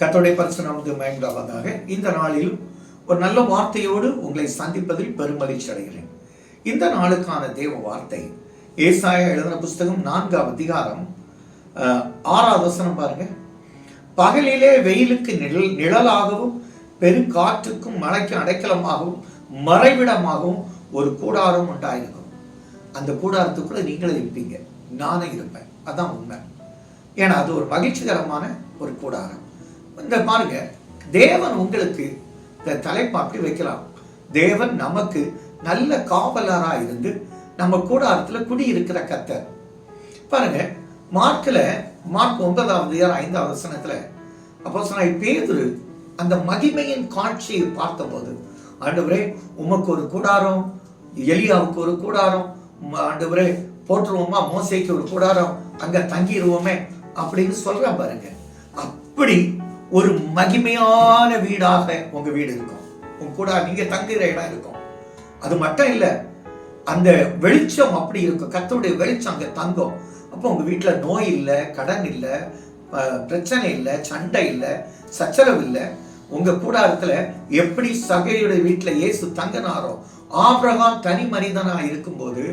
கத்தோடைய பரிசுனாமது மயங்காவதாக இந்த நாளிலும் ஒரு நல்ல வார்த்தையோடு உங்களை சந்திப்பதில் பெருமகிழ்ச்சி அடைகிறேன். இந்த நாளுக்கான தேவ வார்த்தை ஏசாய எழுதின புஸ்தகம் நான்காம் அதிகாரம் ஆறாவது வசனம் பாருங்க. பகலிலே வெயிலுக்கு நிழல் நிழலாகவும் பெருங்காற்றுக்கும் மழைக்கு அடைக்கலமாகவும் மறைவிடமாகவும் ஒரு கூடாரம் உண்டாயிருக்கும். அந்த கூடாரத்துக்குள்ள நீங்களும் இருப்பீங்க. நானும் இருப்பேன். அதான் உண்மை. ஏன்னா அது ஒரு மகிழ்ச்சிகரமான ஒரு கூடாரம். இந்த பாருங்க தேவன் உங்களுக்கு இந்த தலைப்பாப்பி வைக்கலாம். தேவன் நமக்கு நல்ல காவலரா இருந்து நம்ம கூடாரத்துல குடியிருக்கிற கத்தர். பாருங்க மார்க்கில் மார்க் ஒன்பதாவது அதிகாரம் ஐந்தாவது வசனத்துல அப்போ சொன்ன பேதுரு அந்த மகிமையின் காட்சியை பார்த்தபோது ஆண்டவரே உமக்கு ஒரு கூடாரம் எலியாவுக்கு ஒரு கூடாரம் ஆண்டவரே போட்டுருவோமா மோசைக்கு ஒரு கூடாரம் அங்க தங்கிடுவோமே அப்படின்னு சொல்ற பாருங்க. அப்படி ஒரு மகிமையான வீடாக உங்க வீடு இருக்கும். உங்க கூட நீங்க தங்குகிற இடம் இருக்கும். அது மட்டும் இல்ல அந்த வெளிச்சம் அப்படி இருக்கும். கத்தோடைய வெளிச்சம் அங்க தங்கும். அப்போ உங்க வீட்டுல நோய் இல்லை கடன் இல்லை பிரச்சனை இல்லை சண்டை இல்லை சச்சரவு இல்லை. உங்க கூடாரத்துல எப்படி சகையுடைய வீட்டுல இயேசு தங்கினாரோ ஆபிரகாம் தனி மனிதனா இருக்கும்போது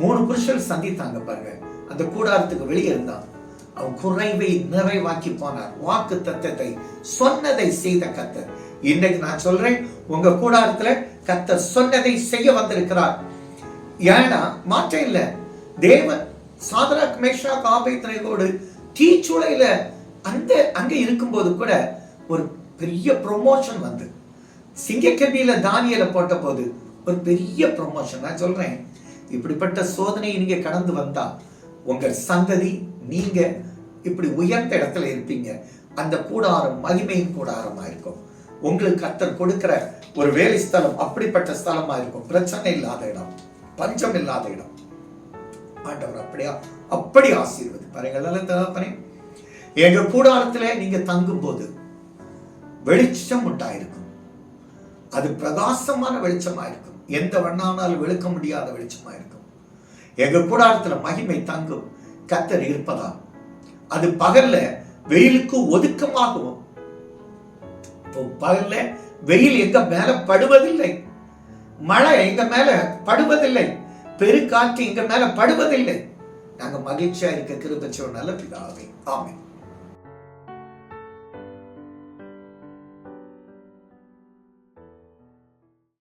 மூணு புருஷர் சந்தித்தாங்க பாருங்க. அந்த கூடாரத்துக்கு வெளியே இருந்தான் குறைவை நிறைவாக்கி போனார். வாக்கு தத்தத்தை சொன்னதை செய்த கத்தர் இன்னைக்கு நான் சொல்றேன் உங்க கூடாரத்துல கத்தர் சொன்னதை செய்ய வந்திருக்கிறார். ஏன்னா மாற்றம் இல்ல. தேவன் சாதராக் மேஷா காபேத்ரேகோடு தீச்சுளையில அந்த அங்க இருக்கும்போது கூட ஒரு பெரிய ப்ரொமோஷன் வந்து. சிங்கக்கபியில தானியல போட்ட போது ஒரு பெரிய ப்ரொமோஷன் நான் சொல்றேன் இப்படிப்பட்ட சோதனையை நீங்க கடந்து வந்தா உங்கள் சந்ததி நீங்க இப்படி உயர்ந்த இடத்துல இருப்பீங்க. அந்த கூடாரம் மகிமையின் கூடாரமா இருக்கும். உங்களுக்கு கத்தர் கொடுக்கிற ஒரு வேலை ஸ்தலம் அப்படிப்பட்ட ஸ்தலமா இருக்கும். பிரச்சனை இல்லாத இடம் பஞ்சம் இல்லாத இடம். ஆண்டவர் அப்படியா? அப்படி ஆசீர்வது பாருங்கள். தகப்பனே எங்க கூடாரத்துல நீங்க தங்கும் போது வெளிச்சம் உண்டாயிருக்கும். அது பிரகாசமான வெளிச்சமா இருக்கும் எந்த வண்ணானாலும் வெளுக்க முடியாத வெளிச்சமா இருக்கும் எங்கள் கூடாரத்தில் மகிமை தங்கும். கத்தர் இருப்பதால். அது பகல்ல வெயிலுக்கு ஒதுக்கமாகவும். இப்போ பகல்ல வெயில் எங்க மேல படுவதில்லை. மழை எங்க மேல படுவதில்லை. பெருக்காற்று எங்க மேல படுவதில்லை. நாங்க மகிழ்ச்சியா இருக்க கிருபச்சோ நல்ல பிதாவே. ஆமே